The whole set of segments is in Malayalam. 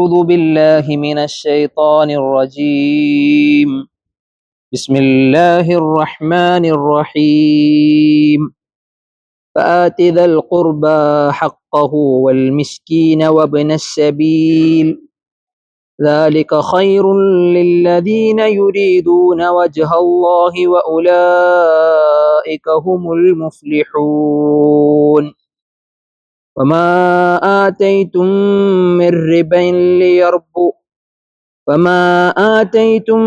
أعوذ بالله من الشيطان الرجيم. بسم الله الرحمن الرحيم. فآت ذا القربى حقه والمسكين وابن السبيل. ذلك خير للذين يريدون وجه الله وأولئك هم المفلحون. وما آتيتم من ربا ليربو وما آتيتم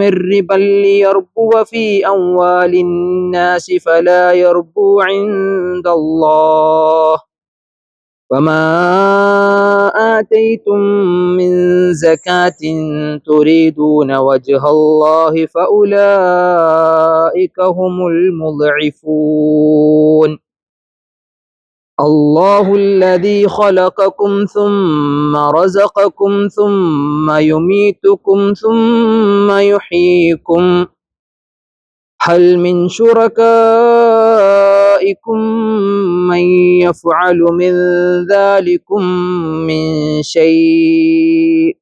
من ربا ليربو في أموال الناس فلا يربو عند الله وما آتيتم من زكاة تريدون وجه الله فأولئك هم المضعفون الله الذي خلقكم ثم رزقكم ثم يميتكم ثم يحييكم. هل من شركائكم من يفعل من ذلكم من شيء؟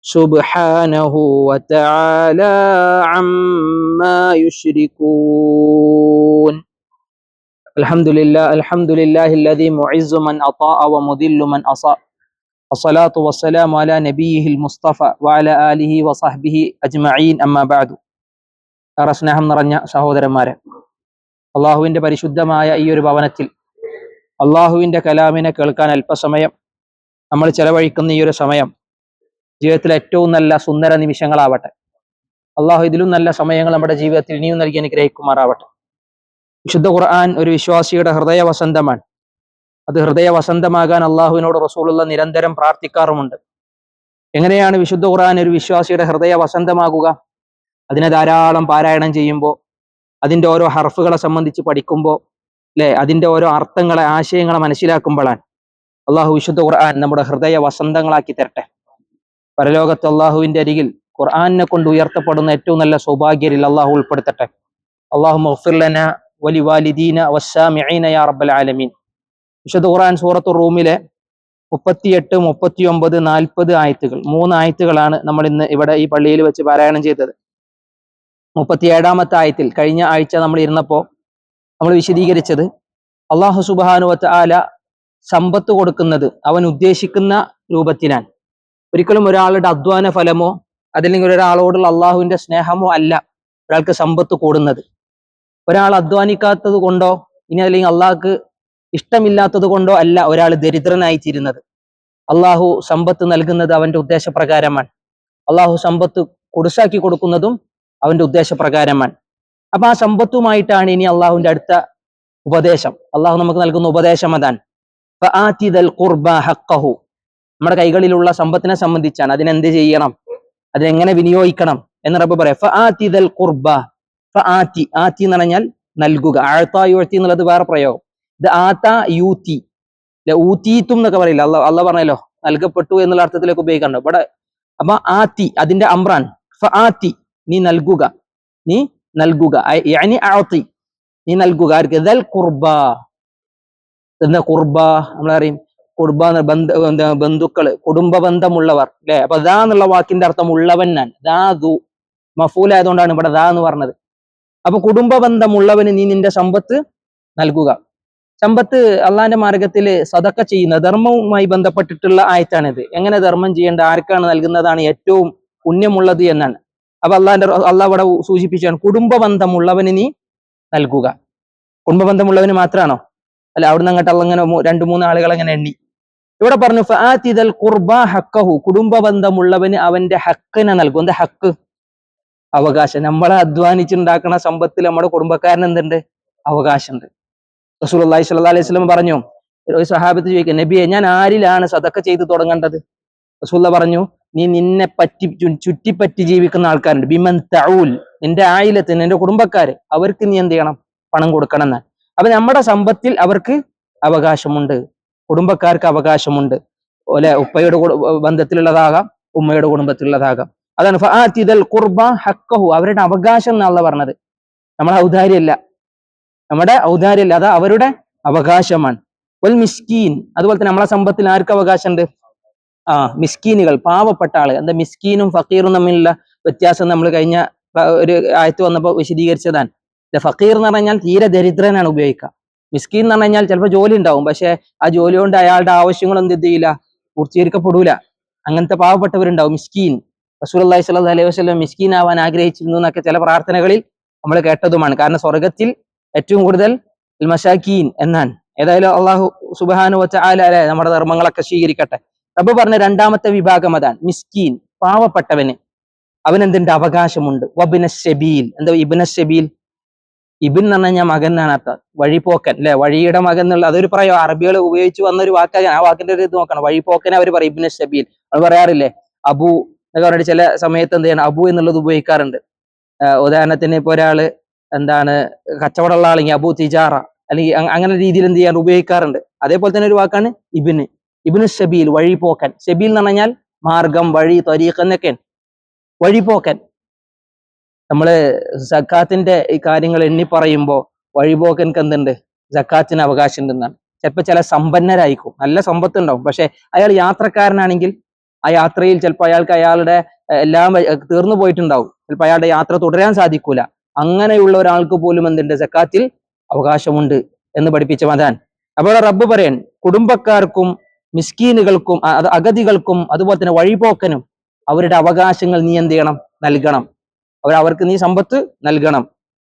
سبحانه وتعالى عما يشركون. الحمد لله الحمد لله الذي معز من أطاع ومذل من أصاء الصلاة والسلام على نبيه المصطفى وعلى آله وصحبه أجمعين أما بعد ഏറെ സ്നേഹം നിറഞ്ഞ സഹോദരന്മാരെ അള്ളാഹുവിന്റെ പരിശുദ്ധമായ ഈ ഒരു ഭവനത്തിൽ അള്ളാഹുവിന്റെ കലാമിനെ കേൾക്കാൻ അല്പസമയം നമ്മൾ ചെലവഴിക്കുന്ന ഈ ഒരു സമയം ജീവിതത്തിലെ ഏറ്റവും നല്ല സുന്ദര നിമിഷങ്ങളാവട്ടെ അള്ളാഹു ഇതിലും നല്ല സമയങ്ങൾ നമ്മുടെ ജീവിതത്തിൽ ഇനിയും നൽകി അനുഗ്രഹിക്കുമാറാവട്ടെ വിശുദ്ധ ഖുർആൻ ഒരു വിശ്വാസിയുടെ ഹൃദയ വസന്തമാണ് അത് ഹൃദയ വസന്തമാകാൻ അള്ളാഹുവിനോട് റസൂലുള്ള നിരന്തരം പ്രാർത്ഥിക്കാറുമുണ്ട്. എങ്ങനെയാണ് വിശുദ്ധ ഖുർആൻ ഒരു വിശ്വാസിയുടെ ഹൃദയ വസന്തമാകുക അതിനെ ധാരാളം പാരായണം ചെയ്യുമ്പോൾ അതിന്റെ ഓരോ ഹർഫുകളെ സംബന്ധിച്ച് പഠിക്കുമ്പോൾ അല്ലെ അതിന്റെ ഓരോ അർത്ഥങ്ങളെ ആശയങ്ങളെ മനസ്സിലാക്കുമ്പോഴാണ് അള്ളാഹു വിശുദ്ധ ഖുർആൻ നമ്മുടെ ഹൃദയ വസന്തങ്ങളാക്കി തരട്ടെ. പരലോകത്ത് അള്ളാഹുവിന്റെ അരികിൽ ഖുർആാനിനെ കൊണ്ട് ഉയർത്തപ്പെടുന്ന ഏറ്റവും നല്ല സൗഭാഗ്യരിൽ അള്ളാഹു ഉൾപ്പെടുത്തട്ടെ. അള്ളാഹു മഹ്ഫിർലന വലി വാലിദീന യാ റബ്ബൽ ആലമീൻ. വിശുദ്ധ ഖുർആൻ സൂറത്തു റൂമിലെ മുപ്പത്തിയെട്ട് മുപ്പത്തി ഒമ്പത് നാൽപ്പത് ആയത്തുകൾ. മൂന്ന് ആയത്തുകളാണ് നമ്മൾ ഇന്ന് ഇവിടെ ഈ പള്ളിയിൽ വെച്ച് പാരായണം ചെയ്തത്. മുപ്പത്തിയേഴാമത്തെ ആയത്തിൽ കഴിഞ്ഞ ആഴ്ച നമ്മൾ ഇരുന്നപ്പോൾ നമ്മൾ വിശദീകരിച്ചത് അള്ളാഹു സുബാനുവത്ത് ആല സമ്പത്ത് കൊടുക്കുന്നത് അവൻ ഉദ്ദേശിക്കുന്ന രൂപത്തിലാണ്. ഒരിക്കലും ഒരാളുടെ അധ്വാന ഫലമോ അതല്ലെങ്കിൽ ഒരാളോടുള്ള അള്ളാഹുവിന്റെ സ്നേഹമോ അല്ല ഒരാൾക്ക് സമ്പത്ത് കൂടുന്നത്. ഒരാൾ അധ്വാനിക്കാത്തത് കൊണ്ടോ ഇനി അല്ലെങ്കിൽ അള്ളാഹ്ക്ക് ഇഷ്ടമില്ലാത്തത് കൊണ്ടോ അല്ല ഒരാൾ ദരിദ്രനായി തീരുന്നത്. അള്ളാഹു സമ്പത്ത് നൽകുന്നത് അവന്റെ ഉദ്ദേശപ്രകാരമാണ്. അള്ളാഹു സമ്പത്ത് കുടുസാക്കി കൊടുക്കുന്നതും അവന്റെ ഉദ്ദേശപ്രകാരമാണ്. അപ്പൊ ആ സമ്പത്തുമായിട്ടാണ് ഇനി അള്ളാഹുവിന്റെ അടുത്ത ഉപദേശം. അള്ളാഹു നമുക്ക് നൽകുന്ന ഉപദേശം അതാണ്. നമ്മുടെ കൈകളിലുള്ള സമ്പത്തിനെ സംബന്ധിച്ചാണ് അതിനെന്ത് ചെയ്യണം? അതിനെങ്ങനെ വിനിയോഗിക്കണം? എന്ന് റബ്ബ് പറയാം ആത്തി ഫആതി ആതി എന്ന് പറഞ്ഞാൽ നൽകുക. ആഴ്ത്ത യുഴ്ത്തി എന്നുള്ളത് വേറെ പ്രയോഗം. ഇത് ആത്ത യൂത്തി. ഊത്തീത്തും എന്നൊക്കെ പറയില്ല? അല്ല അല്ല പറഞ്ഞല്ലോ നൽകപ്പെട്ടു എന്നുള്ള അർത്ഥത്തിലേക്ക് ഉപയോഗിക്കാറുണ്ട്. ഇവിടെ അപ്പൊ ആത്തി അതിന്റെ അമ്രാൻ. ആത്തി നീ നൽകുക. നീ നൽകുക. ആത്തി നീ നൽകുക. ആർക്ക്? ദൽ ഖുർബ എന്താ കുർബ? നമ്മളറിയും കുടുംബ ബന്ധ ബന്ധുക്കൾ കുടുംബ ബന്ധമുള്ളവർ. അല്ലെ? അപ്പൊ ദാ എന്നുള്ള വാക്കിന്റെ അർത്ഥം ഉള്ളവൻ ഞാൻ. ദാ ദു മഫൂലായതുകൊണ്ടാണ് ഇവിടെ ദാ എന്ന് പറഞ്ഞത്. അപ്പൊ കുടുംബ ബന്ധമുള്ളവന് നീ നിന്റെ സമ്പത്ത് നൽകുക. സമ്പത്ത് അള്ളാന്റെ മാർഗത്തിൽ സതക്ക ചെയ്യുന്ന ധർമ്മവുമായി ബന്ധപ്പെട്ടിട്ടുള്ള ആയത്താണിത്. എങ്ങനെ ധർമ്മം ചെയ്യേണ്ട ആർക്കാണ് നൽകുന്നതാണ് ഏറ്റവും പുണ്യമുള്ളത് എന്നാണ്. അപ്പൊ അള്ളാന്റെ അള്ളാഹ് അവിടെ സൂചിപ്പിച്ചാണ് കുടുംബ ബന്ധമുള്ളവന് നീ നൽകുക. കുടുംബ ബന്ധമുള്ളവന് മാത്രമാണോ അല്ല അവിടുന്ന് അങ്ങോട്ട് അങ്ങനെ രണ്ടു മൂന്ന് ആളുകൾ അങ്ങനെ എണ്ണി. ഇവിടെ പറഞ്ഞു ഫആതിദൽ കുർബ ഹക്കഹു കുടുംബ ബന്ധമുള്ളവന് അവന്റെ ഹക്കിനെ നൽകും. എന്താ ഹക്ക്? അവകാശം. നമ്മളെ അധ്വാനിച്ചുണ്ടാക്കുന്ന സമ്പത്തിൽ നമ്മുടെ കുടുംബക്കാരന് എന്തുണ്ട്? അവകാശമുണ്ട്. റസൂൽ അള്ളാഹി സ്വല്ലാ അലൈഹി സ്വലം പറഞ്ഞു ഒരു സഹാബത്ത് ചോദിക്കുക നബിയെ ഞാൻ ആരിലാണ് സതക്ക ചെയ്ത് തുടങ്ങേണ്ടത്? റസൂല്ല പറഞ്ഞു നീ നിന്നെ പറ്റി ചുറ്റിപ്പറ്റി ജീവിക്കുന്ന ആൾക്കാരുണ്ട്. ബിമൻ തഊൽ നിന്റെ ആയിലത്തിന് നിന്റെ കുടുംബക്കാര്. അവർക്ക് നീ എന്ത് ചെയ്യണം? പണം കൊടുക്കണം എന്ന് അപ്പൊ നമ്മുടെ സമ്പത്തിൽ അവർക്ക് അവകാശമുണ്ട്. കുടുംബക്കാർക്ക് അവകാശമുണ്ട്. ഓലെ ഉപ്പയുടെ ബന്ധത്തിലുള്ളതാകാം ഉമ്മയുടെ കുടുംബത്തിലുള്ളതാകാം. അതാണ് ഫആതിദൽ കുർബ ഹക്കഹു. അവരുടെ അവകാശം എന്നുള്ള പറഞ്ഞത്. നമ്മളെ ഔദാര്യല്ല. നമ്മുടെ ഔദാര്യല്ല. അത് അവരുടെ അവകാശമാണ്. വൽ മിസ്കീൻ. അതുപോലെ തന്നെ നമ്മളെ സമ്പത്തിൽ ആർക്ക് അവകാശമുണ്ട്? ആ മിസ്കീനുകൾ. പാവപ്പെട്ട ആൾ. എന്താ മിസ്കീനും ഫക്കീറും തമ്മിലുള്ള വ്യത്യാസം നമ്മൾ കഴിഞ്ഞ ഒരു ആയത്ത് വന്നപ്പോൾ വിശദീകരിച്ചതാണ്. ഫക്കീർ എന്ന് പറഞ്ഞാൽ തീരെ ദരിദ്രനാണ് ഉപയോഗിക്കുക. മിസ്കീൻ എന്ന് പറഞ്ഞാൽ ചിലപ്പോൾ ജോലി ഉണ്ടാവും. പക്ഷെ ആ ജോലി കൊണ്ട് അയാളുടെ ആവശ്യങ്ങളൊന്നും എന്ത് ചെയ്യില്ല പൂർത്തീകരിക്കപ്പെടൂല. അങ്ങനത്തെ പാവപ്പെട്ടവരുണ്ടാവും മിസ്കീൻ. റസൂലി സ്വല്ലാ അലൈഹി വസ്ലം മിസ്കീൻ ആവാൻ ആഗ്രഹിച്ചിരുന്നു എന്നൊക്കെ ചില പ്രാർത്ഥനകളിൽ നമ്മൾ കേട്ടതുമാണ്. കാരണം സ്വർഗത്തിൽ ഏറ്റവും കൂടുതൽ മഷാഖീൻ എന്നാണ്. ഏതായാലും അള്ളാഹു സുബാനു വച്ച ആലാലെ നമ്മുടെ ധർമ്മങ്ങളൊക്കെ സ്വീകരിക്കട്ടെ. റബ്ബ് പറഞ്ഞ രണ്ടാമത്തെ വിഭാഗം അതാണ്. മിസ്കീൻ പാവപ്പെട്ടവന് അവനെന്തിന്റെ അവകാശമുണ്ട്. വബിന എന്താ ഇബിന ഷബീൽ ഇബിൻ എന്ന് പറഞ്ഞാൽ മകൻ എന്നാണ് അർത്ഥം. വഴിപോക്കൻ അല്ലെ? വഴിയുടെ മകൻ എന്നുള്ള അതൊരു പറയോ? അറബികൾ ഉപയോഗിച്ച് വന്ന ഒരു വാക്കാണ് ആ വാക്കിന്റെ ഒരു ഇത് നോക്കണം. വഴിപോക്കനെ അവർ പറയും ഇബിന ഷബീൽ അത് പറയാറില്ലേ? അബു എന്നൊക്കെ പറഞ്ഞിട്ട് ചില സമയത്ത് എന്ത് ചെയ്യണം? അബു എന്നുള്ളത് ഉപയോഗിക്കാറുണ്ട്. ഉദാഹരണത്തിന് ഇപ്പൊ ഒരാൾ എന്താണ് കച്ചവടമുള്ള ആളെങ്കിൽ അബു തിജാറ അല്ലെങ്കിൽ അങ്ങനെ രീതിയിൽ എന്ത് ചെയ്യാൻ ഉപയോഗിക്കാറുണ്ട്. അതേപോലെ തന്നെ ഒരു വാക്കാണ് ഇബിന്. ഇബിന് ഷബീൽ വഴിപോക്കൻ. ഷബീൽ എന്ന് പറഞ്ഞാൽ മാർഗം വഴി ത്വരീഖ് വഴി വഴിപോക്കൻ. നമ്മൾ സക്കാത്തിന്റെ ഈ കാര്യങ്ങൾ എണ്ണി പറയുമ്പോൾ വഴിപോക്കൻക്ക് എന്തുണ്ട്? സക്കാത്തിന് അവകാശം ഉണ്ടെന്നാണ് ചിലപ്പോൾ ചില സമ്പന്നരായിരിക്കും. നല്ല സമ്പത്ത് ഉണ്ടാവും പക്ഷെ അയാൾ യാത്രക്കാരനാണെങ്കിൽ ആ യാത്രയിൽ ചിലപ്പോൾ അയാൾക്ക് അയാളുടെ എല്ലാം തീർന്നു പോയിട്ടുണ്ടാവും. ചിലപ്പോൾ അയാളുടെ യാത്ര തുടരാൻ സാധിക്കൂല. അങ്ങനെയുള്ള ഒരാൾക്ക് പോലും എന്തുണ്ട്? സക്കാത്തിൽ അവകാശമുണ്ട് എന്ന് പഠിപ്പിച്ച മതാൻ അപ്പോൾ റബ്ബ് പറയാൻ കുടുംബക്കാർക്കും മിസ്കീനുകൾക്കും അഗതികൾക്കും അതുപോലെ തന്നെ വഴിപോക്കനും അവരുടെ അവകാശങ്ങൾ നീ എന്ത് ചെയ്യണം? നൽകണം. അവർ അവർക്ക് നീ സമ്പത്ത് നൽകണം.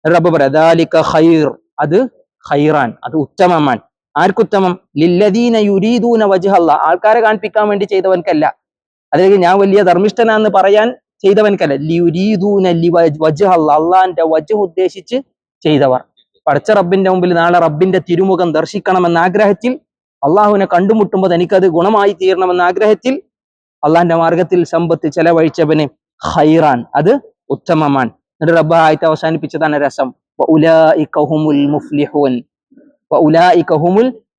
റബ്ബ് പറയാം "ദാലിക ഖൈർ അത് ഖൈറാൻ അത് ഉത്തമമാൻ. ആർക്കുത്തമം? ലില്ലദീന യുരീദൂന വജ്ഹല്ല ആൾക്കാരെ കാണിപ്പിക്കാൻ വേണ്ടി ചെയ്തവൻക്കല്ല. അല്ലെങ്കിൽ ഞാൻ വലിയ ധർമ്മിഷ്ഠനാന്ന് പറയാൻ ചെയ്തവൻക്കല്ല. അള്ളാന്റെ വജ്ഹ് ഉദ്ദേശിച്ച് ചെയ്തവർ. പടച്ച റബ്ബിന്റെ മുമ്പിൽ നാളെ റബ്ബിന്റെ തിരുമുഖം ദർശിക്കണമെന്ന ആഗ്രഹത്തിൽ അള്ളാഹുവിനെ കണ്ടുമുട്ടുമ്പോൾ തനിക്കത് ഗുണമായി തീരണമെന്ന ആഗ്രഹത്തിൽ അള്ളാന്റെ മാർഗത്തിൽ സമ്പത്ത് ചെലവഴിച്ചവന് ഖൈറാൻ. അത് ഉത്തമമാണ്. എന്നിട്ട് റബ്ബ് ആയിട്ട് അവസാനിപ്പിച്ചതാണ് രസം.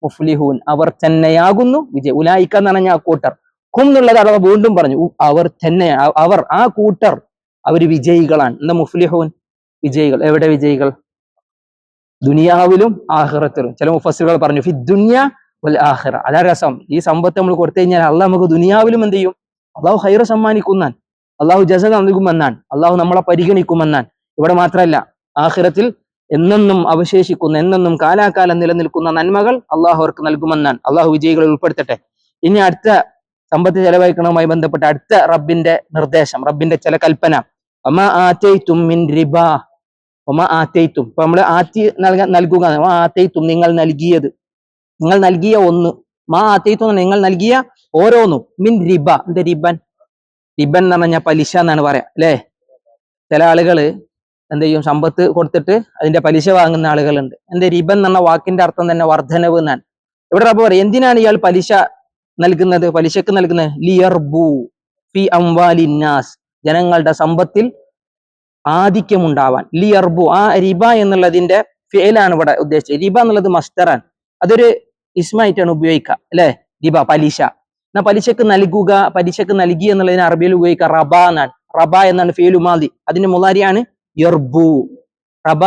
മുഫ്ലിഹുൻ. അവർ തന്നെയാകുന്നു വിജയ്. ഉലായിക്ക എന്ന് പറഞ്ഞ കൂട്ടർ. ഹും എന്നുള്ളത് അഥവാ വീണ്ടും പറഞ്ഞു അവർ തന്നെ അവർ ആ കൂട്ടർ അവർ വിജയികളാണ്. എന്താ മുഫ്ലിഹോൻ? വിജയികൾ. എവിടെ വിജയികൾ? ദുനിയാവിലും ആഹ്റത്തിലും. ചില മുഫസ്സിറുകൾ പറഞ്ഞു ഫി ദുനിയ വൽ ആഖിറ അതാ രസം. ഈ സമ്പത്ത് നമ്മൾ കൊടുത്തു കഴിഞ്ഞാൽ അള്ളാഹ് നമുക്ക് ദുനിയാവിലും എന്ത് ചെയ്യും? അള്ളാഹു ഹൈറ സമ്മാനിക്കുന്നാൻ അള്ളാഹു ജസ നൽകുമെന്നാൻ അള്ളാഹു നമ്മളെ പരിഗണിക്കുമെന്നാൻ ഇവിടെ മാത്രമല്ല ആഖിറത്തിൽ എന്നെന്നും അവശേഷിക്കുന്ന എന്നെന്നും കാലാകാലം നിലനിൽക്കുന്ന നന്മകൾ അള്ളാഹു അവർക്ക് നൽകുമെന്നാണ്. അള്ളാഹു വിജയികളെ ഉൾപ്പെടുത്തട്ടെ. ഇനി അടുത്ത സമ്പത്ത് ചെലവഴിക്കണവുമായി ബന്ധപ്പെട്ട അടുത്ത റബ്ബിന്റെ നിർദ്ദേശം റബ്ബിന്റെ ചില കൽപ്പന. ഒമ ആറ്റൈത്തും മിൻ ഒമ ആറ്റയിത്തും ഇപ്പൊ നമ്മൾ ആറ്റി നൽകുക. ആറ്റയിത്തും നിങ്ങൾ നൽകിയത്. നിങ്ങൾ നൽകിയ ഒന്ന്. മാ ആറ്റയിത്തും നിങ്ങൾ നൽകിയ ഓരോന്നും. മിൻ റിബ. എന്റെ റിബൻ? റിബൻ എന്ന് പറഞ്ഞാൽ പലിശ എന്നാണ് പറയാ അല്ലേ? ചില ആളുകൾ എന്ത് ചെയ്യും? സമ്പത്ത് കൊടുത്തിട്ട് അതിന്റെ പലിശ വാങ്ങുന്ന ആളുകളുണ്ട്. എന്റെ റിബൻ എന്ന വാക്കിന്റെ അർത്ഥം തന്നെ വർധനവ് എന്നാണ്. ഇവിടെ റബ്ബ് പറയും എന്തിനാണ് ഇയാൾ പലിശ നൽകുന്നത് പലിശക്ക് നൽകുന്നത്? ലിയർബു ഫി അംവാലിന്നാസ് ജനങ്ങളുടെ സമ്പത്തിൽ ആധിക്യമുണ്ടാവാൻ. ലിയർബു ആ റിബ എന്നുള്ളതിന്റെ ഫേലാണ് ഇവിടെ ഉദ്ദേശിച്ചത്. റിബ എന്നുള്ളത് മസ്തറാൻ അതൊരു ഇസ്മായിട്ടാണ് ഉപയോഗിക്കുക അല്ലെ? റിബ പലിശ. എന്നാ പലിശക്ക് നൽകുക പലിശക്ക് നൽകി എന്നുള്ളതിന് അറബിയിൽ ഉപയോഗിക്കുക റബ എന്നാണ്. റബ എന്നാണ് ഫേലുമാതി അതിന്റെ മുലാരിയാണ് യർബു. റബ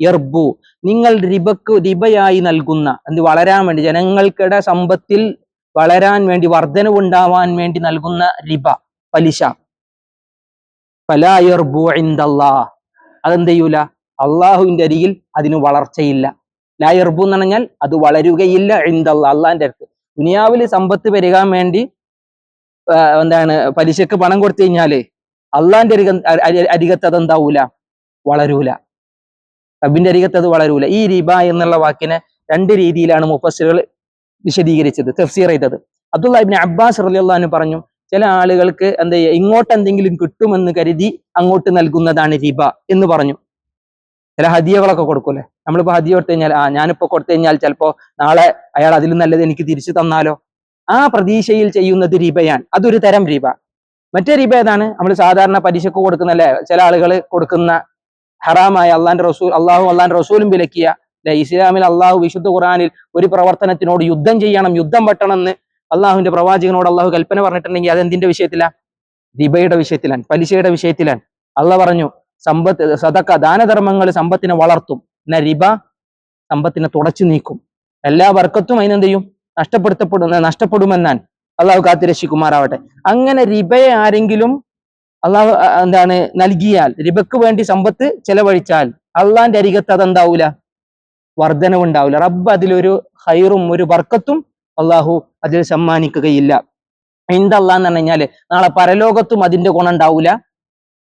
യർബു. നിങ്ങൾ റിബക്ക് റിബയായി നൽകുന്ന എന്ത് വളരാൻ വേണ്ടി ജനങ്ങൾക്കിടെ സമ്പത്തിൽ വളരാൻ വേണ്ടി വർധനവുണ്ടാവാൻ വേണ്ടി നൽകുന്ന റിബ പലിശ. ഫലാ യർബു ഇൻദല്ലാ. അതെന്ത് ചെയ്യൂല? അള്ളാഹുവിന്റെ അരികിൽ അതിന് വളർച്ചയില്ല. ലായർബു എന്ന് പറഞ്ഞാൽ അത് വളരുകയില്ല ഇൻദല്ലാ അള്ളാഹിന്റെ അടുത്ത്. ദുനിയാവിൽ സമ്പത്ത് പെരുകാൻ വേണ്ടി എന്താണ് പലിശക്ക് പണം കൊടുത്തു കഴിഞ്ഞാൽ അള്ളാഹിന്റെ അരിക അരികത്ത് അരികത്ത് അതെന്താവൂല വളരൂല. റബിന്റെ അരികത്ത് അത് വളരൂല. ഈ റിബ എന്നുള്ള വാക്കിനെ രണ്ട് രീതിയിലാണ് മുഫസ്സിറുകൾ വിശദീകരിച്ചത് തഫ്സീർ ചെയ്തത് അബ്ദുള്ള ഇബ്നു അബ്ബാസ് റളിയല്ലാഹു പറഞ്ഞു ചില ആളുകൾക്ക് എന്താ ഇങ്ങോട്ട് എന്തെങ്കിലും കിട്ടുമെന്ന് കരുതി അങ്ങോട്ട് നൽകുന്നതാണ് റിബ എന്ന് പറഞ്ഞു. ചില ഹദിയകളൊക്കെ കൊടുക്കൂലേ നമ്മളിപ്പോ ഹദിയ കൊടുത്തു കഴിഞ്ഞാൽ ആ ഞാനിപ്പോ കൊടുത്തു കഴിഞ്ഞാൽ ചിലപ്പോ നാളെ അയാൾ അതിലും നല്ലത് എനിക്ക് തിരിച്ചു തന്നാലോ? ആ പ്രതീക്ഷയിൽ ചെയ്യുന്നത് റിബയാണ്. അതൊരു തരം റിബ. മറ്റേ റിബ ഏതാണ്? നമ്മൾ സാധാരണ പലിശക്ക് കൊടുക്കുന്നല്ലേ? ചില ആളുകൾ കൊടുക്കുന്ന ഹറാമായ അള്ളാന്റെ റസൂൽ അള്ളാഹു അള്ളാന്റെ റസൂലും വിലക്കിയ ഇസ്ലാമിൽ അള്ളാഹു വിശുദ്ധ ഖുറാനിൽ ഒരു പ്രവർത്തനത്തിനോട് യുദ്ധം ചെയ്യണം യുദ്ധം വെട്ടണം എന്ന് അള്ളാഹുവിന്റെ പ്രവാചകനോട് അള്ളാഹു കൽപ്പന പറഞ്ഞിട്ടുണ്ടെങ്കിൽ അതെന്തിന്റെ വിഷയത്തിലാണ് ദിബയുടെ വിഷയത്തിലാണ് പലിശയുടെ വിഷയത്തിലാണ്. അള്ളാഹ് പറഞ്ഞു സമ്പത്ത് സതക്ക ദാനധർമ്മങ്ങൾ സമ്പത്തിനെ വളർത്തും. എന്നാ റിബ സമ്പത്തിനെ തുടച്ചു നീക്കും. എല്ലാ വർക്കത്തും അതിനെന്ത് ചെയ്യും? നഷ്ടപ്പെടുത്തപ്പെടുന്ന നഷ്ടപ്പെടുമെന്നാൻ അള്ളാഹു കാത്തിരക്ഷിക്കുമാറാവട്ടെ. അങ്ങനെ റിബയെ ആരെങ്കിലും അള്ളാഹു എന്താണ് നൽകിയാൽ റിബക്ക് വേണ്ടി സമ്പത്ത് ചെലവഴിച്ചാൽ അള്ളാന്റെ അരികത്ത് അതെന്താവൂല? വർധനവ് ഉണ്ടാവില്ല റബ്ബ് അതിലൊരു ഹൈറും ഒരു ബർക്കത്തും അള്ളാഹു അതിൽ സമ്മാനിക്കുകയില്ല. എന്തല്ലാന്ന് പറഞ്ഞു കഴിഞ്ഞാൽ നാളെ പരലോകത്തും അതിന്റെ ഗുണം ഉണ്ടാവൂല.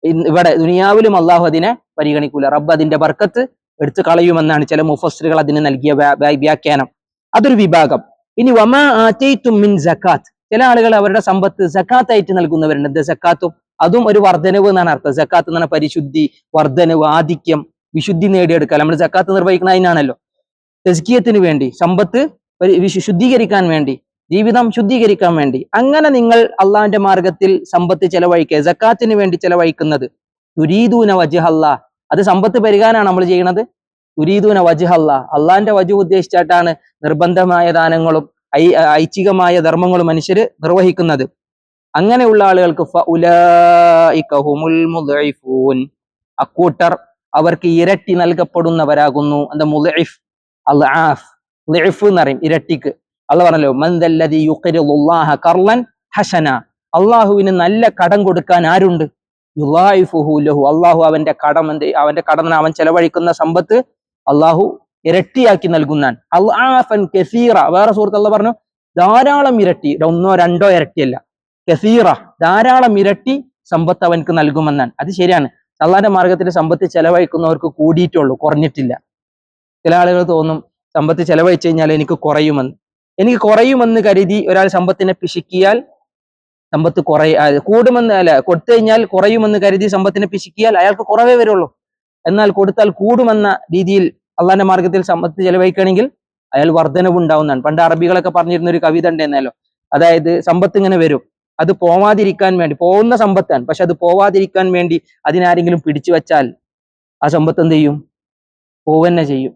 ഇവിടെ ദുനിയാവിലും അള്ളാഹു അതിനെ പരിഗണിക്കൂല. റബ്ബ് അതിന്റെ ബർക്കത്ത് എടുത്തു കളയുമെന്നാണ് ചില മുഫസ്റ്റുകൾ അതിന് നൽകിയ വ്യാ- വ്യാ- വ്യാഖ്യാനം. അതൊരു വിഭാഗം. ഇനി വമാ ആറ്റൈത്തും മിൻ ജക്കാത്ത് ചില ആളുകൾ അവരുടെ സമ്പത്ത് സക്കാത്ത് ആയിട്ട് നൽകുന്നവരുണ്ട് ജക്കാത്തും അതും ഒരു വർധനവ് എന്നാണ് അർത്ഥം. സക്കാത്ത് എന്ന് പറഞ്ഞാൽ പരിശുദ്ധി വർധനവ് ആധിക്യം വിശുദ്ധി നേടിയെടുക്കാൻ നമ്മൾ സക്കാത്ത് നിർവഹിക്കുന്ന അതിനാണല്ലോ. തെസ്കീയത്തിന് വേണ്ടി സമ്പത്ത് ശുദ്ധീകരിക്കാൻ വേണ്ടി ജീവിതം ശുദ്ധീകരിക്കാൻ വേണ്ടി. അങ്ങനെ നിങ്ങൾ അള്ളാഹിന്റെ മാർഗത്തിൽ സമ്പത്ത് ചെലവഴിക്കുക. ജക്കാത്തിന് വേണ്ടി ചെലവഴിക്കുന്നത് തുരീദൂന വജുഹല്ല. അത് സമ്പത്ത് പരിഹാരമാണ് നമ്മൾ ചെയ്യുന്നത് തുരീദൂന വജുഹല്ല. അള്ളാഹിന്റെ വജു ഉദ്ദേശിച്ചിട്ടാണ് നിർബന്ധമായ ദാനങ്ങളും ഐ ഐച്ഛികമായ ധർമ്മങ്ങളും മനുഷ്യർ നിർവഹിക്കുന്നത്. അങ്ങനെയുള്ള ആളുകൾക്ക്. അക്കൂട്ടർ അവർക്ക് ഇരട്ടി നൽകപ്പെടുന്നവരാകുന്നു. എന്താ എന്ന് ഇരട്ടിക്ക്. അള്ള പറഞ്ഞല്ലോ മന്ദല്ലതി ഖർളൻ ഹസന. അള്ളാഹുവിന് നല്ല കടം കൊടുക്കാൻ ആരുണ്ട്? ലഹു. അള്ളാഹു അവന്റെ കടം എന്ത് അവന്റെ കടം അവൻ ചെലവഴിക്കുന്ന സമ്പത്ത് അള്ളാഹു ഇരട്ടിയാക്കി അൽആഫൻ കസീറ. വേറെ സുഹൃത്ത് അല്ല പറഞ്ഞു ധാരാളം ഇരട്ടി. ഒന്നോ രണ്ടോ ഇരട്ടിയല്ല. കസീറ ധാരാളം ഇരട്ടി സമ്പത്ത് അവൻക്ക് നൽകുമെന്നാണ്. അത് ശരിയാണ്. അള്ളാന്റെ മാർഗത്തിൽ സമ്പത്ത് ചെലവഴിക്കുന്നവർക്ക് കൂടിയിട്ടുള്ളൂ കുറഞ്ഞിട്ടില്ല. ചില ആളുകൾ തോന്നും സമ്പത്ത് ചെലവഴിച്ചു കഴിഞ്ഞാൽ എനിക്ക് കുറയുമെന്ന്. എനിക്ക് കുറയുമെന്ന് കരുതി ഒരാൾ സമ്പത്തിനെ പിശുക്കിയാൽ സമ്പത്ത് കുറയ കൂടുമെന്ന് അല്ല കൊടുത്തു കഴിഞ്ഞാൽ കുറയുമെന്ന് കരുതി സമ്പത്തിനെ പിശുക്കിയാൽ അയാൾക്ക് കുറവേ വരുള്ളൂ. എന്നാൽ കൊടുത്താൽ കൂടുമെന്ന രീതിയിൽ അള്ളാന്റെ മാർഗത്തിൽ സമ്പത്ത് ചെലവഴിക്കുകയാണെങ്കിൽ അയാൾ വർധനവ് ഉണ്ടാവുന്നതാണ് പണ്ട് അറബികളൊക്കെ പറഞ്ഞിരുന്ന ഒരു കവിത ഉണ്ടായിരുന്നല്ലോ അതായത് സമ്പത്ത് ഇങ്ങനെ വരും. അത് പോവാതിരിക്കാൻ വേണ്ടി പോകുന്ന സമ്പത്താണ്. പക്ഷെ അത് പോവാതിരിക്കാൻ വേണ്ടി അതിനാരെങ്കിലും പിടിച്ചു വച്ചാൽ ആ സമ്പത്ത് എന്ത് ചെയ്യും? പോവന്നെ ചെയ്യും.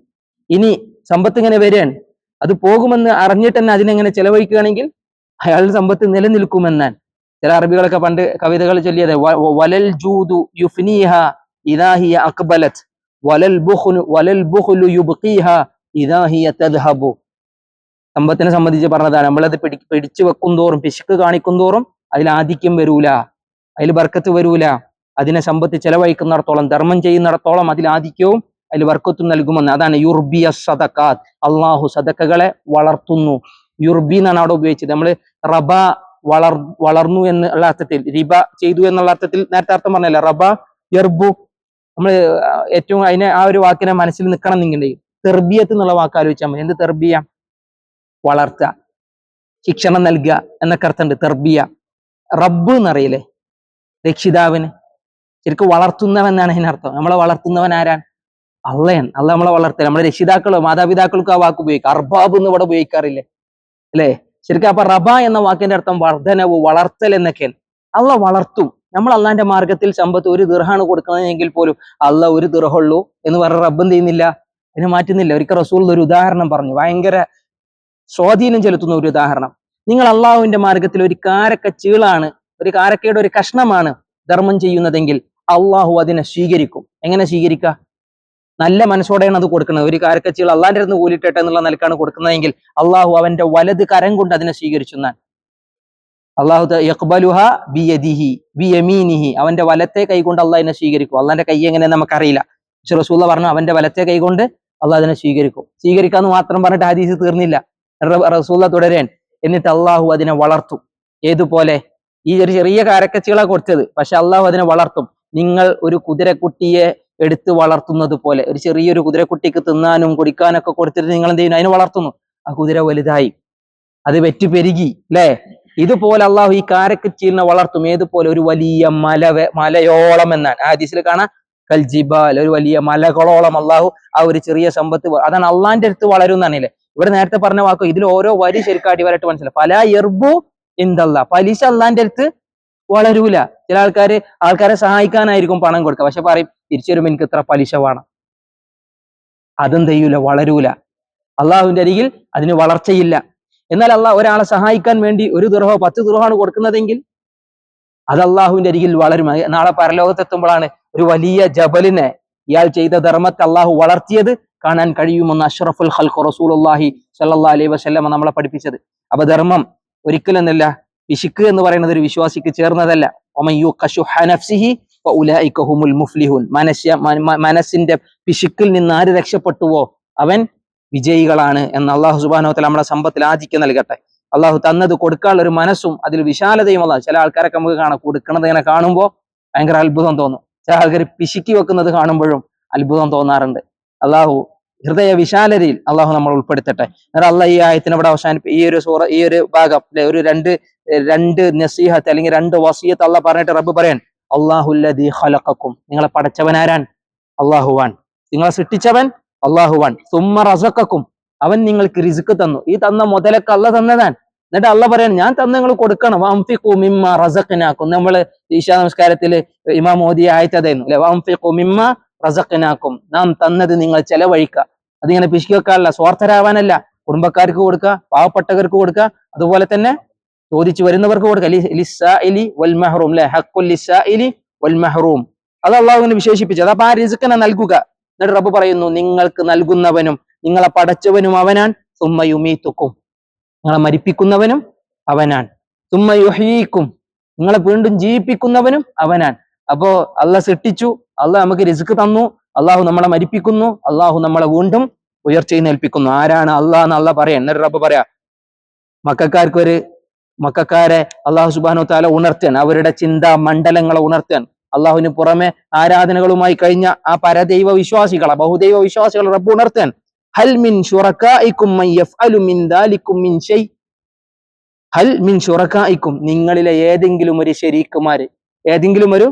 ഇനി സമ്പത്ത് ഇങ്ങനെ വരികയാണ്. അത് പോകുമെന്ന് അറിഞ്ഞിട്ട് തന്നെ അതിനെങ്ങനെ ചെലവഴിക്കുകയാണെങ്കിൽ അയാളുടെ സമ്പത്ത് നിലനിൽക്കുമെന്നാണ്. ചില അറബികളൊക്കെ പണ്ട് കവിതകൾ ചൊല്ലിയത് വലൽ ജൂദു യുഫ്നീഹ ഇദാഹിയ അക്ബലത്. വലൽ ബുഖ്ലു വലൽ ബുഖ്ലു യുബ്ഖീഹ ഇദാഹിയ തദ്ഹബു. സമ്പത്തിനെ സംബന്ധിച്ച് പറഞ്ഞതാണ്. നമ്മളത് പിടി പിടിച്ചു വെക്കും തോറും പിശുക്ക് കാണിക്കും തോറും അതിൽ ആധിക്യം വരൂല. അതിൽ ബർക്കത്ത് വരൂല. അതിനെ സമ്പത്ത് ചെലവഴിക്കുന്നിടത്തോളം ധർമ്മം ചെയ്യുന്നിടത്തോളം അതിൽ ആധിക്യവും അതിൽ വർക്കത്തും നൽകുമെന്ന്. അതാണ് യുർബിയ സദക്കാത്ത് അള്ളാഹു സദക്കകളെ വളർത്തുന്നു. യുർബി എന്നാണ് അവിടെ ഉപയോഗിച്ചത്. നമ്മൾ റബ വളർ വളർന്നു എന്നുള്ള അർത്ഥത്തിൽ റിബ ചെയ്തു എന്നുള്ള അർത്ഥത്തിൽ നേരത്തെ അർത്ഥം പറഞ്ഞല്ല. റബ യർബു. നമ്മൾ ഏറ്റവും അതിനെ ആ ഒരു വാക്കിനെ മനസ്സിൽ നിൽക്കണം എന്നുണ്ടെങ്കിൽ തെർബിയത്ത് എന്നുള്ള വാക്ക് ആലോചിച്ചാൽ മതി. എന്ത് തെർബിയ? വളർത്തുക. ശിക്ഷണം നൽകുക എന്നൊക്കെ അർത്ഥമുണ്ട്. തെർബിയ. റബ്ബ് എന്നറിയില്ലേ രക്ഷിതാവിന്. ശരിക്കും വളർത്തുന്നവൻ എന്നാണ് അതിനർത്ഥം നമ്മളെ വളർത്തുന്നവൻ ആരാണ്? അള്ളയാണ്. അള്ള നമ്മളെ വളർത്തൽ നമ്മളെ രക്ഷിതാക്കളോ മാതാപിതാക്കൾക്കോ ആ വാക്ക് ഉപയോഗിക്കുക അർബാബ് എന്ന് ഇവിടെ ഉപയോഗിക്കാറില്ലേ? അല്ലേ? ശരിക്കും അപ്പൊ റബ എന്ന വാക്കിന്റെ അർത്ഥം വർധനവ് വളർത്തൽ എന്നൊക്കെ അള്ള വളർത്തും. നമ്മൾ അള്ളാന്റെ മാർഗത്തിൽ സമ്പത്ത് ഒരു ദിർഹാണ് കൊടുക്കുന്നതെങ്കിൽ പോലും അള്ള ഒരു ദിർഹുള്ളൂ എന്ന് പറഞ്ഞ റബ്ബ് ചെയ്യുന്നില്ല? അതിനെ മാറ്റുന്നില്ല. ഒരിക്കൽ റസൂൾ ഒരു ഉദാഹരണം പറഞ്ഞു. ഭയങ്കര സ്വാധീനം ചെലുത്തുന്ന ഒരു ഉദാഹരണം. നിങ്ങൾ അള്ളാഹുവിന്റെ മാർഗത്തിൽ ഒരു കാരക്ക ചീളാണ് ഒരു കാരക്കയുടെ ഒരു കഷ്ണമാണ് ധർമ്മം ചെയ്യുന്നതെങ്കിൽ അള്ളാഹു അതിനെ സ്വീകരിക്കും. എങ്ങനെ സ്വീകരിക്കുക? നല്ല മനസ്സോടെയാണ് അത് കൊടുക്കുന്നത്. ഒരു കാരക്കച്ചീൾ അള്ളാന്റെ അടുത്ത് കൂലിട്ടെ എന്നുള്ള നിലക്കാണ് കൊടുക്കുന്നതെങ്കിൽ അള്ളാഹു അവന്റെ വലത് കരം കൊണ്ട് അതിനെ സ്വീകരിച്ചു എന്നാൽ അള്ളാഹു യഖ്ബലുഹ ബിയദിഹി ബിയമീനിഹി. അവന്റെ വലത്തെ കൈ കൊണ്ട് അള്ളാഹ് അതിനെ സ്വീകരിക്കും. അള്ളാന്റെ കൈ എങ്ങനെ നമുക്കറിയില്ല. പക്ഷെ റസൂള്ള പറഞ്ഞു അവന്റെ വലത്തെ കൈ കൊണ്ട് അള്ളാഹ് അതിനെ സ്വീകരിക്കും. സ്വീകരിക്കാന്ന് മാത്രം പറഞ്ഞിട്ട് ഹദീസ് തീർന്നില്ല. റസൂള്ള തുടരാൻ. എന്നിട്ട് അള്ളാഹു അതിനെ വളർത്തും. ഏതുപോലെ? ഈ ഒരു ചെറിയ കാരക്കച്ചികളാണ് കൊടുത്തത്. പക്ഷെ അള്ളാഹു അതിനെ വളർത്തും. നിങ്ങൾ ഒരു കുതിരക്കുട്ടിയെ എടുത്ത് വളർത്തുന്നത് പോലെ ഒരു ചെറിയൊരു കുതിരക്കുട്ടിക്ക് തിന്നാനും കുടിക്കാനൊക്കെ കൊടുത്തിട്ട് നിങ്ങൾ എന്ത് ചെയ്യുന്നു? അതിനെ വളർത്തുന്നു. ആ കുതിര വലുതായി. അത് വെറ്റു പെരുകി അല്ലേ ഇതുപോലെ അള്ളാഹു ഈ കാരക്കച്ചീലിനെ വളർത്തും. ഏതുപോലെ? ഒരു വലിയ മല മലയോളം എന്നാണ്. ആ ഹദീസിൽ കാണാം. കൽജിബാൽ ഒരു വലിയ മലകളോളം അള്ളാഹു ആ ഒരു ചെറിയ സമ്പത്ത് അതാണ് അള്ളാന്റെ അടുത്ത് വളരും എന്നാണല്ലേ ഇവിടെ നേരത്തെ പറഞ്ഞ വാക്കോ ഇതിൽ ഓരോ വരി ശരിക്കാട്ടി വരട്ട് മനസ്സിലായി. പല എർബു എന്തല്ല പലിശ അള്ളാന്റെ അടുത്ത് വളരൂല. ചില ആൾക്കാർ ആൾക്കാരെ സഹായിക്കാനായിരിക്കും പണം കൊടുക്കുക. പക്ഷെ പറയും തിരിച്ചു വരുമ്പോ എനിക്ക് ഇത്ര പലിശ വേണം. അതും തെയ്യൂല വളരൂല. അള്ളാഹുവിന്റെ അരികിൽ അതിന് വളർച്ചയില്ല. എന്നാൽ അള്ളാഹ് ഒരാളെ സഹായിക്കാൻ വേണ്ടി ഒരു ദുർഹോ പത്ത് ദുർഹാണ് കൊടുക്കുന്നതെങ്കിൽ അത് അള്ളാഹുവിന്റെ അരികിൽ വളരും. നാളെ പരലോകത്തെത്തുമ്പോഴാണ് ഒരു വലിയ ജബലിനെ ഇയാൾ ചെയ്ത ധർമ്മത്തെ അള്ളാഹു വളർത്തിയത്. കാണാൻ കഴിയുമെന്ന് അഷ്റഫുൽ റസൂൽ റസൂലുള്ളാഹി സല്ലാ അലൈ വസല്ലമ നമ്മളെ പഠിപ്പിച്ചത്. അപ്പൊ ധർമ്മം ഒരിക്കലും എന്നല്ല പിശുക്ക് എന്ന് പറയുന്നത് ഒരു വിശ്വാസിക്ക് ചേർന്നതല്ല. മനസ്സിന്റെ പിശുക്കിൽ നിന്ന് ആര് രക്ഷപ്പെട്ടുവോ അവൻ വിജയികളാണ് എന്ന് അള്ളാഹു സുബാനോത്തല നമ്മുടെ സമ്പത്തിൽ ആദിക്ക് നൽകട്ടെ. അള്ളാഹു തന്നത് കൊടുക്കാനുള്ള ഒരു മനസ്സും അതിൽ വിശാലതയും അല്ല ചില ആൾക്കാരൊക്കെ നമുക്ക് കാണാം. കൊടുക്കണത് ഇങ്ങനെ കാണുമ്പോൾ ഭയങ്കര അത്ഭുതം തോന്നും. ചില ആൾക്കാർ പിശുക്കി വെക്കുന്നത് കാണുമ്പോഴും അത്ഭുതം തോന്നാറുണ്ട്. അള്ളാഹു ഹൃദയ വിശാലതയിൽ അള്ളാഹു നമ്മൾ ഉൾപ്പെടുത്തട്ടെ. എന്നാൽ അള്ളാഹ് ഈ ആയത്തിന് ഇവിടെ അവസാനിപ്പി ഈ ഒരു സൂറ ഈ ഒരു ഭാഗം അല്ലെ ഒരു രണ്ട് രണ്ട് നസീഹത്ത് അല്ലെങ്കിൽ രണ്ട് വസീയത്ത് അള്ളാഹ് പറഞ്ഞിട്ട് റബ്ബ് പറയാൻ അള്ളാഹുല്ലദീ ഹലക്കും നിങ്ങളെ പടച്ചവനാരാൻ അള്ളാഹുവാൻ നിങ്ങളെ സൃഷ്ടിച്ചവൻ അള്ളാഹുവാൻ സുമ്മ റസക്കും അവൻ നിങ്ങൾക്ക് റിസുക്ക് തന്നു. ഈ തന്ന മുതലൊക്കെ അല്ല തന്നതാൻ എന്നിട്ട് അല്ല പറയാൻ ഞാൻ തന്ന നിങ്ങൾ കൊടുക്കണം. വംഫിഖു മിമ്മ റസക്കിനാക്കും നമ്മൾ ഈശാ നമസ്കാരത്തിൽ ഇമാം മോദി ആയതായിരുന്നു അല്ലെ വംഫിഖു മിമ്മ റസഖനാക്കും. നാം തന്നത് നിങ്ങൾ ചെലവഴിക്കുക അതിങ്ങനെ പിശുക്കി വെക്കാനല്ല സ്വാർത്ഥരാവാനല്ല. കുടുംബക്കാർക്ക് കൊടുക്കുക പാവപ്പെട്ടവർക്ക് കൊടുക്കുക അതുപോലെ തന്നെ ചോദിച്ചു വരുന്നവർക്ക് കൊടുക്കുക അത് അള്ളാഹുവിനെ വിശേഷിപ്പിച്ചത് അപ്പൊ ആ റിസുക്കനെ നൽകുക. എന്നിട്ട് റബ്ബ് പറയുന്നു നിങ്ങൾക്ക് നൽകുന്നവനും നിങ്ങളെ പടച്ചവനും അവനാൻ. സുമ്മയുമീത്തുക്കും നിങ്ങളെ മരിപ്പിക്കുന്നവനും അവനാൻ. സുമ്മയുഹീക്കും നിങ്ങളെ വീണ്ടും ജീവിപ്പിക്കുന്നവനും അവനാൻ. അപ്പോ അല്ല സൃഷ്ടിച്ചു. അല്ല നമുക്ക് റിസ്ക് തന്നു. അള്ളാഹു നമ്മളെ മരിപ്പിക്കുന്നു. അള്ളാഹു നമ്മളെ വീണ്ടും ഉയർച്ചയിൽ ആരാണ് അള്ളാഹ് എന്ന് അള്ളാഹ് പറയാ. എന്നൊരു റബ്ബ് പറയാ. മക്കാർക്ക് ഒരു മക്കാരെ അള്ളാഹു സുബാനു താല ഉണർത്താൻ അവരുടെ ചിന്താ മണ്ഡലങ്ങളെ ഉണർത്താൻ അള്ളാഹുവിന് പുറമെ ആരാധനകളുമായി കഴിഞ്ഞ ആ പരദൈവ വിശ്വാസികളെ ബഹുദൈവ വിശ്വാസികളെ റബ്ബ് ഉണർത്താൻ ഹൽ മിൻ മൻ ഹൽ മിൻ ഷുറക്കായിക്കും നിങ്ങളിലെ ഏതെങ്കിലും ഒരു ശരീക്കുമാര് ഏതെങ്കിലും ഒരു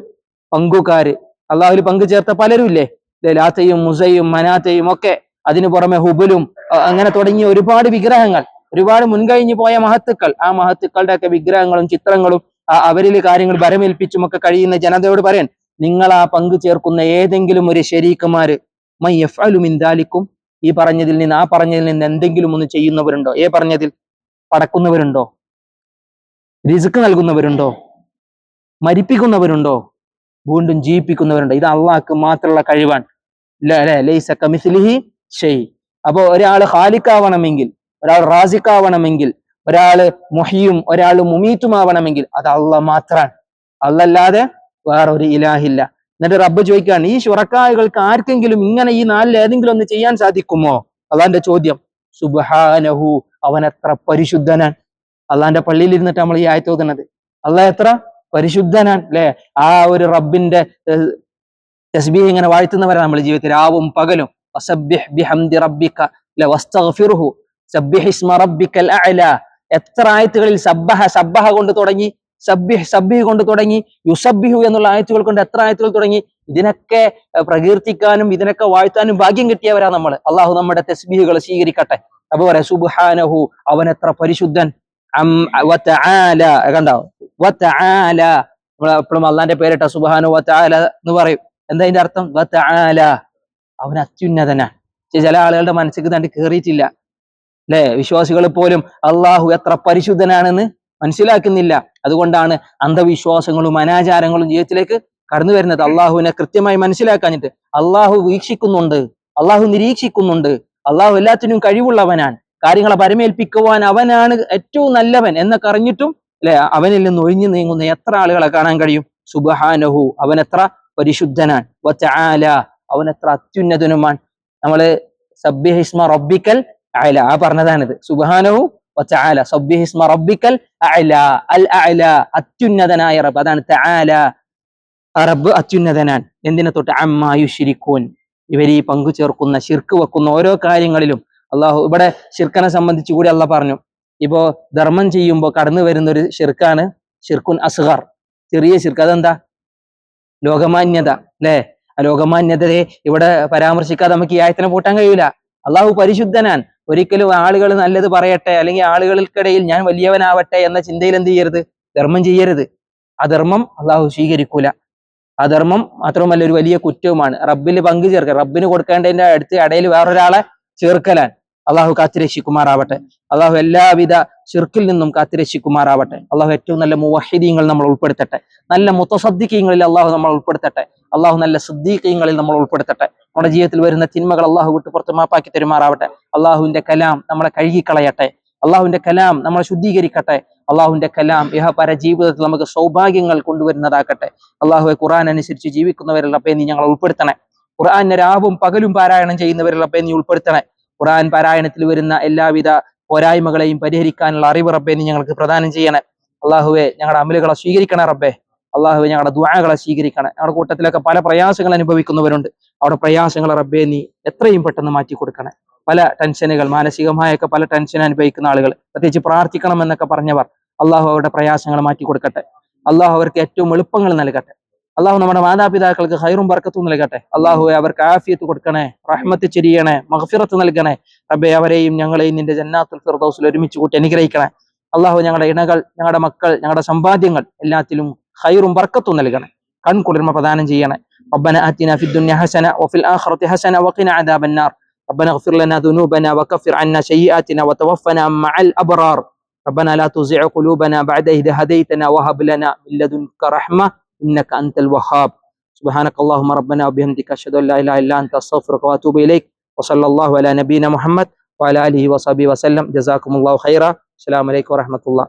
പങ്കുകാര് അള്ളാഹുൽ പങ്കു ചേർത്ത പലരും ഇല്ലേ? ലാത്തയും മുസയും മനാത്തയും ഒക്കെ അതിനു പുറമെ ഹുബലും അങ്ങനെ തുടങ്ങിയ ഒരുപാട് വിഗ്രഹങ്ങൾ ഒരുപാട് മുൻകഴിഞ്ഞു പോയ മഹത്തുക്കൾ. ആ മഹത്തുക്കളുടെ ഒക്കെ വിഗ്രഹങ്ങളും ചിത്രങ്ങളും അവരിൽ കാര്യങ്ങൾ ഭരമേൽപ്പിച്ചും ഒക്കെ കഴിയുന്ന ജനതയോട് പറയാൻ നിങ്ങൾ ആ പങ്കു ചേർക്കുന്ന ഏതെങ്കിലും ഒരു ശരീക്കുമാര് മൈ എഫ് അലുമിന്താലിക്കും ഈ പറഞ്ഞതിൽ നിന്ന് ആ പറഞ്ഞതിൽ നിന്ന് എന്തെങ്കിലും ഒന്ന് ചെയ്യുന്നവരുണ്ടോ? ഏ പറഞ്ഞതിൽ പടക്കുന്നവരുണ്ടോ? റിസ്ക് നൽകുന്നവരുണ്ടോ? മരിപ്പിക്കുന്നവരുണ്ടോ? വീണ്ടും ജീവിപ്പിക്കുന്നവരുണ്ട്. ഇത് അള്ളാഹ്ക്ക് മാത്രമുള്ള കഴിവാണ്. ലൈസ കമിസ്ലിഹി ഷെയ് അപ്പോ ഒരാൾ ഹാലിക്കാവണമെങ്കിൽ ഒരാൾ റാസിക്കാവണമെങ്കിൽ ഒരാൾ മുഹിയും ഒരാൾ മുമീത്തുമാവണമെങ്കിൽ അത് അള്ളാഹ് മാത്രാണ്. അല്ലല്ലാതെ വേറൊരു ഇലാഹില്ല. എന്നിട്ട് റബ്ബ് ചോദിക്കുകയാണ് ഈ ശുറക്കായകൾക്ക് ആർക്കെങ്കിലും ഇങ്ങനെ ഈ നാലിൽ ഏതെങ്കിലും ഒന്ന് ചെയ്യാൻ സാധിക്കുമോ? അള്ളാന്റെ ചോദ്യം സുബ്ഹാനഹു. അവൻ എത്ര പരിശുദ്ധനാണ്. അള്ളാന്റെ പള്ളിയിൽ ഇരുന്നിട്ട് നമ്മൾ ഈ ആയത്ത് ഓതുന്നത്. അള്ളാഹ് എത്ര? പരിശുദ്ധനാൻ അല്ലെ ആ ഒരു റബ്ബിന്റെ തസ്ബീഹ് ഇങ്ങനെ വാഴ്ത്തുന്നവരാണ് നമ്മൾ ജീവിതത്തിൽ. രാവും പകലും. ബിഹംദി റബ്ബിക. ല വസ്തഗ്ഫിർഹു സബ്ബിഹ് ഇസ്മ റബ്ബിക്കൽ എത്ര ആയത്തുകളിൽ സബ്ബഹ സബ്ബഹ കൊണ്ട് തുടങ്ങി സബ്ബിഹ് സബ്ബിഹ് കൊണ്ട് തുടങ്ങി യുസബ്ബിഹു എന്നുള്ള ആയത്തുകൾ കൊണ്ട് എത്ര ആയത്തുകൾ തുടങ്ങി ഇതിനൊക്കെ പ്രകീർത്തിക്കാനും ഇതിനൊക്കെ വാഴ്ത്താനും ഭാഗ്യം കിട്ടിയവരാ നമ്മൾ അള്ളാഹു നമ്മുടെ തസ്ബീഹുകൾ സ്വീകരിക്കട്ടെ. അപ്പൊ പറയാം സുബ്ഹാനഹു അവൻ എത്ര പരിശുദ്ധൻ കണ്ടോ? വതആല. നമ്മൾ എപ്പോഴും അള്ളാന്റെ പേരിട്ട സുബാനു വതആല എന്ന് പറയും. എന്താ അതിന്റെ അർത്ഥം? വതആല. അവൻ അത്യുന്നതനാണ്. ചില ആളുകളുടെ മനസ്സിക്ക് തണ്ടി കയറിയിട്ടില്ല അല്ലെ? വിശ്വാസികൾ പോലും അള്ളാഹു എത്ര പരിശുദ്ധനാണെന്ന് മനസ്സിലാക്കുന്നില്ല. അതുകൊണ്ടാണ് അന്ധവിശ്വാസങ്ങളും അനാചാരങ്ങളും ജീവിതത്തിലേക്ക് കടന്നു വരുന്നത്. അള്ളാഹുവിനെ കൃത്യമായി മനസ്സിലാക്കാഞ്ഞിട്ട് അള്ളാഹു വീക്ഷിക്കുന്നുണ്ട്. അള്ളാഹു നിരീക്ഷിക്കുന്നുണ്ട്. അള്ളാഹു എല്ലാത്തിനും കഴിവുള്ളവനാണ്. കാര്യങ്ങളെ പരമേൽപ്പിക്കുവാൻ അവനാണ് ഏറ്റവും നല്ലവൻ എന്നൊക്കെ അറിഞ്ഞിട്ടും അല്ലെ? അവനിൽ നിന്ന് ഒഴിഞ്ഞു നീങ്ങുന്ന എത്ര ആളുകളെ കാണാൻ കഴിയും? സുബഹാനഹു. അവൻ എത്ര പരിശുദ്ധനാണ്. അവൻ എത്ര അത്യുന്നതനുമാണ്. നമ്മൾ സബ്യഹിസ്മ റബ്ബിക്കൽ അഅല. ആ പറഞ്ഞതാണിത്. സുബഹാനഹു വതആല സബ്ബിഹിസ്മ റബ്ബിക്കൽ അഅല. അൽ അത്യുന്നതനായ റബ്ബ്. അതാണ് തആല. റബ്ബ് അത്യുന്നതനാൻ എന്തിനെ തൊട്ട്? അമ്മായുഷിരിക്കൂൻ ഇവർ ഈ പങ്കു ചേർക്കുന്ന ശിർക്ക് വെക്കുന്ന ഓരോ കാര്യങ്ങളിലും അള്ളാഹു ഇവിടെ ശിർക്കനെ സംബന്ധിച്ച് കൂടി അള്ളാഹ് പറഞ്ഞു. ഇപ്പോ ധർമ്മം ചെയ്യുമ്പോൾ കടന്നു വരുന്ന ഒരു ഷിർക്കാണ് ഷിർക്കുൻ അസ്ഗർ. ചെറിയ ഷിർക്ക് അതെന്താ? ലോകമാന്യത. അല്ലേ? ആ ലോകമാന്യതയെ ഇവിടെ പരാമർശിക്കാതെ നമുക്ക് ഈ ആയത്തിനെ പൂട്ടാൻ കഴിയില്ല അള്ളാഹു പരിശുദ്ധനാൻ. ഒരിക്കലും ആളുകൾ നല്ലത് പറയട്ടെ അല്ലെങ്കിൽ ആളുകൾക്കിടയിൽ ഞാൻ വലിയവനാവട്ടെ എന്ന ചിന്തയിൽ എന്ത് ചെയ്യരുത്? ധർമ്മം ചെയ്യരുത്. ആ ധർമ്മം അള്ളാഹു സ്വീകരിക്കൂല. ആ ധർമ്മം മാത്രമല്ല ഒരു വലിയ കുറ്റവുമാണ്. റബ്ബിൽ പങ്കു ചേർക്കുക. റബ്ബിന് കൊടുക്കേണ്ടതിന്റെ അടുത്ത് ഇടയിൽ വേറൊരാളെ ചേർക്കലാൻ. അള്ളാഹു കാത്തിരക്ഷിക്കുമാറാവട്ടെ. അള്ളാഹു എല്ലാവിധ ചെറുക്കിൽ നിന്നും കാത്തിരക്ഷിക്കുമാറാവട്ടെ. അള്ളാഹു ഏറ്റവും നല്ല മുവഹിദീങ്ങൾ നമ്മൾ ഉൾപ്പെടുത്തട്ടെ. നല്ല മുത്തസദ്ദിഖീങ്ങളിൽ അള്ളാഹു നമ്മൾ ഉൾപ്പെടുത്തട്ടെ. അള്ളാഹു നല്ല സുദ്ദീഖീങ്ങളിൽ നമ്മൾ ഉൾപ്പെടുത്തട്ടെ. നമ്മുടെ ജീവിതത്തിൽ വരുന്ന തിന്മകൾ അള്ളാഹു വിട്ട് പുറത്ത് മാപ്പാക്കി തരുമാറാവട്ടെ. അള്ളാഹുവിന്റെ കലാം നമ്മളെ കഴുകിക്കളയട്ടെ. അള്ളാഹുവിന്റെ കലാം നമ്മളെ ശുദ്ധീകരിക്കട്ടെ. അള്ളാഹുവിന്റെ കലാം ഇഹപര ജീവിതത്തിൽ നമുക്ക് സൗഭാഗ്യങ്ങൾ കൊണ്ടുവരുന്നതാക്കട്ടെ അള്ളാഹുവെ ഖുറാൻ അനുസരിച്ച് ജീവിക്കുന്നവരിൽ അപ്പേ നീ ഞങ്ങളെ ഉൾപ്പെടുത്തണേ. ഖുർആൻ രാവും പകലും പാരായണം ചെയ്യുന്നവരിൽ അപ്പേ നീ ഉൾപ്പെടുത്തണേ. ഖുർആൻ പാരായണത്തിൽ വരുന്ന എല്ലാവിധ പോരായ്മകളെയും പരിഹരിക്കാനുള്ള അറിവ് റബ്ബെ നീ ഞങ്ങൾക്ക് പ്രദാനം ചെയ്യണേ. അള്ളാഹുവെ ഞങ്ങളുടെ അമലുകളെ സ്വീകരിക്കണേ റബ്ബെ. അള്ളാഹുവെ ഞങ്ങളുടെ ദുആകളെ സ്വീകരിക്കണേ. ഞങ്ങളുടെ കൂട്ടത്തിലൊക്കെ പല പ്രയാസങ്ങൾ അനുഭവിക്കുന്നവരുണ്ട്. അവിടെ പ്രയാസങ്ങൾ റബ്ബെ നീ എത്രയും പെട്ടെന്ന് മാറ്റി കൊടുക്കണേ. പല ടെൻഷനുകൾ മാനസികമായൊക്കെ പല ടെൻഷൻ അനുഭവിക്കുന്ന ആളുകൾ പ്രത്യേകിച്ച് പ്രാർത്ഥിക്കണം എന്നൊക്കെ പറഞ്ഞവർ അള്ളാഹു അവരുടെ പ്രയാസങ്ങൾ മാറ്റി കൊടുക്കട്ടെ. അള്ളാഹു അവർക്ക് ഏറ്റവും എളുപ്പങ്ങൾ നൽകട്ടെ. അള്ളാഹു നമ്മുടെ മാതാപിതാക്കൾക്ക് ഹൈറും ബർക്കത്തും നൽകട്ടെ അള്ളാഹു അവർക്ക് ആഫിയത്ത് കൊടുക്കണേ റഹ്മത്ത് ചെരിയണേ മഹഫിറത്ത് നൽകണേ റബ്ബെ അവരെയും ഞങ്ങളെയും നിന്റെ ജന്നാത്തുൽ ഫിർദൗസിൽ ഒരുമിച്ച് കൂട്ടി അനുഗ്രഹിക്കണേ അള്ളാഹു ഞങ്ങളുടെ ഇണകൾ ഞങ്ങളുടെ മക്കൾ ഞങ്ങളുടെ സമ്പാദ്യങ്ങൾ എല്ലാത്തിലും ഹൈറും ബർക്കത്തും നൽകണേ കൺകുളിർമ പ്രദാനം ചെയ്യണേ ربنا آتنا في الدنيا حسنة وفي الآخرة حسنة وقنا عذاب النار ربنا اغفر لنا ذنوبنا وكفر عنا سيئاتنا وتوفنا مع الأبرار ربنا لا تزع قلوبنا بعد إذ هديتنا وهب لنا من لدنك رحمة إنك أنت الوهاب. سبحانك اللهم ربنا وبحمدك أشهد أن لا إله إلا أنت أستغفرك وأتوب إليك. وصلى الله على نبينا محمد وعلى آله وصحبه وسلم. جزاكم الله خيرا. السلام عليكم ورحمة الله.